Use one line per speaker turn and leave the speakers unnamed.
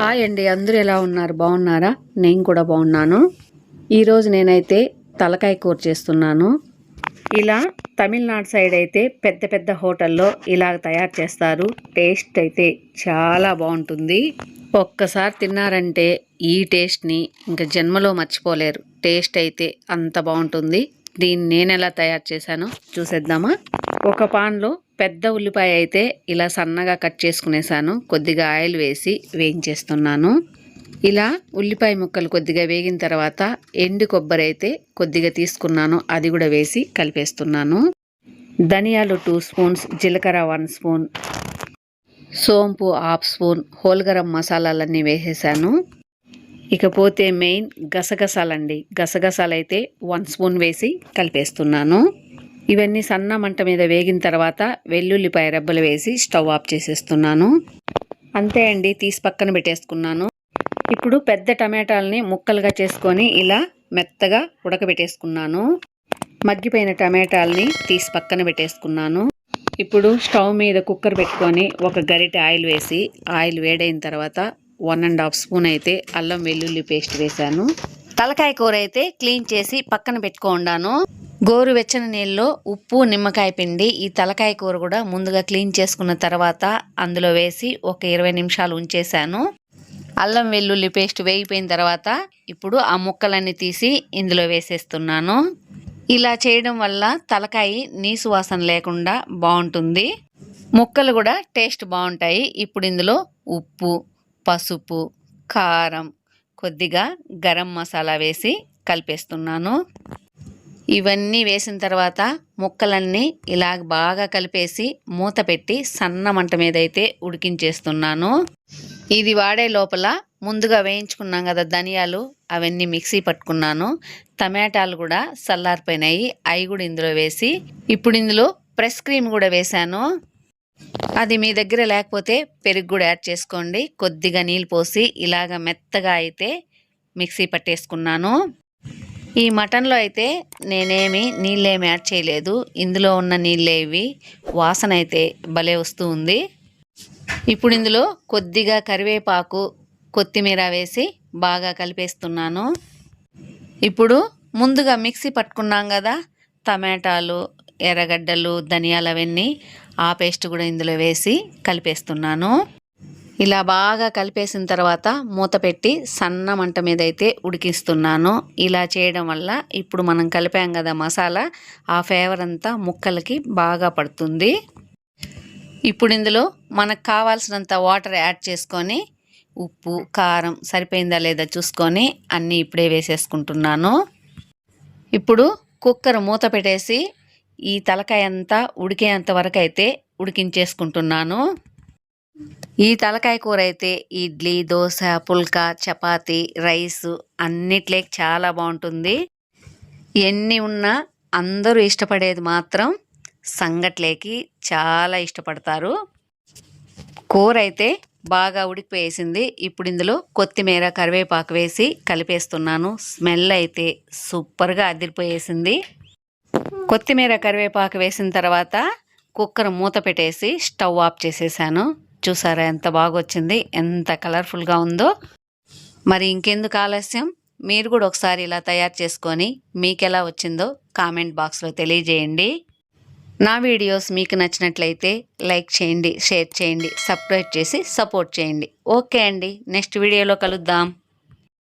Hi అండి. అందరూ ఎలా ఉన్నారు? బాగున్నారా? నేను కూడా బాగున్నాను. ఈరోజు నేనైతే తలకాయ కూర చేస్తున్నాను. ఇలా తమిళనాడు సైడ్ అయితే పెద్ద పెద్ద హోటల్లో ఇలా తయారు చేస్తారు. టేస్ట్ అయితే చాలా బాగుంటుంది. ఒక్కసారి తిన్నారంటే ఈ టేస్ట్ని ఇంకా జన్మలో మర్చిపోలేరు. టేస్ట్ అయితే అంత బాగుంటుంది. దీన్ని నేను ఎలా తయారు చేశానో చూసేద్దామా? ఒక పాన్లో పెద్ద ఉల్లిపాయ అయితే ఇలా సన్నగా కట్ చేసుకునేసాను. కొద్దిగా ఆయిల్ వేసి వేయించేస్తున్నాను. ఇలా ఉల్లిపాయ ముక్కలు కొద్దిగా వేగిన తర్వాత ఎండు కొబ్బరి అయితే కొద్దిగా తీసుకున్నాను. అది కూడా వేసి కలిపేస్తున్నాను. ధనియాలు టూ స్పూన్స్ జీలకర్ర వన్ స్పూన్ సోంపు హాఫ్ స్పూన్ హోల్ గరం మసాలాలన్నీ వేసేసాను. ఇకపోతే మెయిన్ గసగసాలండి. గసగసాలు అయితే వన్ స్పూన్ వేసి కలిపేస్తున్నాను. ఇవన్నీ సన్న మంట మీద వేగిన తర్వాత వెల్లుల్లిపాయ రెబ్బలు వేసి స్టవ్ ఆఫ్ చేసేస్తున్నాను. అంతే అండి తీసి పక్కన పెట్టేసుకున్నాను. ఇప్పుడు పెద్ద టమాటాలని ముక్కలుగా చేసుకొని ఇలా మెత్తగా ఉడకబెట్టేసుకున్నాను. మగ్గిపోయిన టమాటాలని తీసి పక్కన పెట్టేసుకున్నాను. ఇప్పుడు స్టవ్ మీద కుక్కర్ పెట్టుకొని ఒక గరిటె ఆయిల్ వేసి ఆయిల్ వేడైన తర్వాత వన్ అండ్ హాఫ్ స్పూన్ అయితే అల్లం వెల్లుల్లి పేస్ట్ వేశాను. తలకాయ కూర అయితే క్లీన్ చేసి పక్కన పెట్టుకోండాను. గోరువెచ్చని నీళ్ళలో ఉప్పు నిమ్మకాయ పిండి ఈ తలకాయ కూర కూడా ముందుగా క్లీన్ చేసుకున్న తర్వాత అందులో వేసి ఒక ఇరవై నిమిషాలు ఉంచేశాను. అల్లం వెల్లుల్లి పేస్ట్ వేగిపోయిన తర్వాత ఇప్పుడు ఆ ముక్కలన్నీ తీసి ఇందులో వేసేస్తున్నాను. ఇలా చేయడం వల్ల తలకాయ నీసు వాసన లేకుండా బాగుంటుంది. ముక్కలు కూడా టేస్ట్ బాగుంటాయి. ఇప్పుడు ఇందులో ఉప్పు పసుపు కారం కొద్దిగా గరం మసాలా వేసి కలిపేస్తున్నాను. ఇవన్నీ వేసిన తర్వాత ముక్కలన్నీ ఇలా బాగా కలిపేసి మూత పెట్టి సన్న మంట మీద అయితే ఉడికించేస్తున్నాను. ఇది వాడే లోపల ముందుగా వేయించుకున్నాం కదా ధనియాలు అవన్నీ మిక్సీ పట్టుకున్నాను. టమాటాలు కూడా చల్లారిపోయినాయి అవి కూడా ఇందులో వేసి ఇప్పుడు ఇందులో ప్రెస్ క్రీమ్ కూడా వేశాను. అది మీ దగ్గర లేకపోతే పెరుగు కూడా యాడ్ చేసుకోండి. కొద్దిగా నీళ్ళు పోసి ఇలాగ మెత్తగా అయితే మిక్సీ పట్టేసుకున్నాను. ఈ మటన్లో అయితే నేనేమి నీళ్ళేమి యాడ్ చేయలేదు. ఇందులో ఉన్న నీళ్ళేవి వాసన అయితే భలే వస్తూ ఉంది. ఇప్పుడు ఇందులో కొద్దిగా కరివేపాకు కొత్తిమీర వేసి బాగా కలిపేస్తున్నాను. ఇప్పుడు ముందుగా మిక్సీ పట్టుకున్నాం కదా టమాటాలు ఎర్రగడ్డలు ధనియాలు అవన్నీ ఆ పేస్ట్ కూడా ఇందులో వేసి కలిపేస్తున్నాను. ఇలా బాగా కలిపేసిన తర్వాత మూత పెట్టి సన్న మంట మీద అయితే ఉడికిస్తున్నాను. ఇలా చేయడం వల్ల ఇప్పుడు మనం కలిపాం కదా మసాలా ఆ ఫ్లేవర్ అంతా ముక్కలకి బాగా పడుతుంది. ఇప్పుడు ఇందులో మనకు కావాల్సినంత వాటర్ యాడ్ చేసుకొని ఉప్పు కారం సరిపోయిందా లేదా చూసుకొని అన్నీ ఇప్పుడే వేసేసుకుంటున్నాను. ఇప్పుడు కుక్కర్ మూత పెట్టేసి ఈ తలకాయ అంతా ఉడికేంత వరకు అయితే ఉడికించేసుకుంటున్నాను. ఈ తలకాయ కూర అయితే ఇడ్లీ దోశ పుల్కా చపాతి రైస్ అన్నిట్లేకి చాలా బాగుంటుంది. ఎన్ని ఉన్నా అందరూ ఇష్టపడేది మాత్రం సంగట్లేకి చాలా ఇష్టపడతారు. కూర అయితే బాగా ఉడికిపోయేసింది. ఇప్పుడు ఇందులో కొత్తిమీర కరివేపాకు వేసి కలిపేస్తున్నాను. స్మెల్ అయితే సూపర్గా అదిరిపోయేసింది. కొత్తిమీర కరివేపాకు వేసిన తర్వాత కుక్కర్ మూత పెట్టేసి స్టవ్ ఆఫ్ చేసేసాను. చూసారా ఎంత బాగా వచ్చింది ఎంత కలర్ఫుల్గా ఉందో. మరి ఇంకెందుకు ఆలస్యం? మీరు కూడా ఒకసారి ఇలా తయారు చేసుకొని మీకు ఎలా వచ్చిందో కామెంట్ బాక్స్లో తెలియజేయండి. నా వీడియోస్ మీకు నచ్చినట్లయితే లైక్ చేయండి షేర్ చేయండి సబ్స్క్రైబ్ చేసి సపోర్ట్ చేయండి. ఓకే అండి నెక్స్ట్ వీడియోలో కలుద్దాం.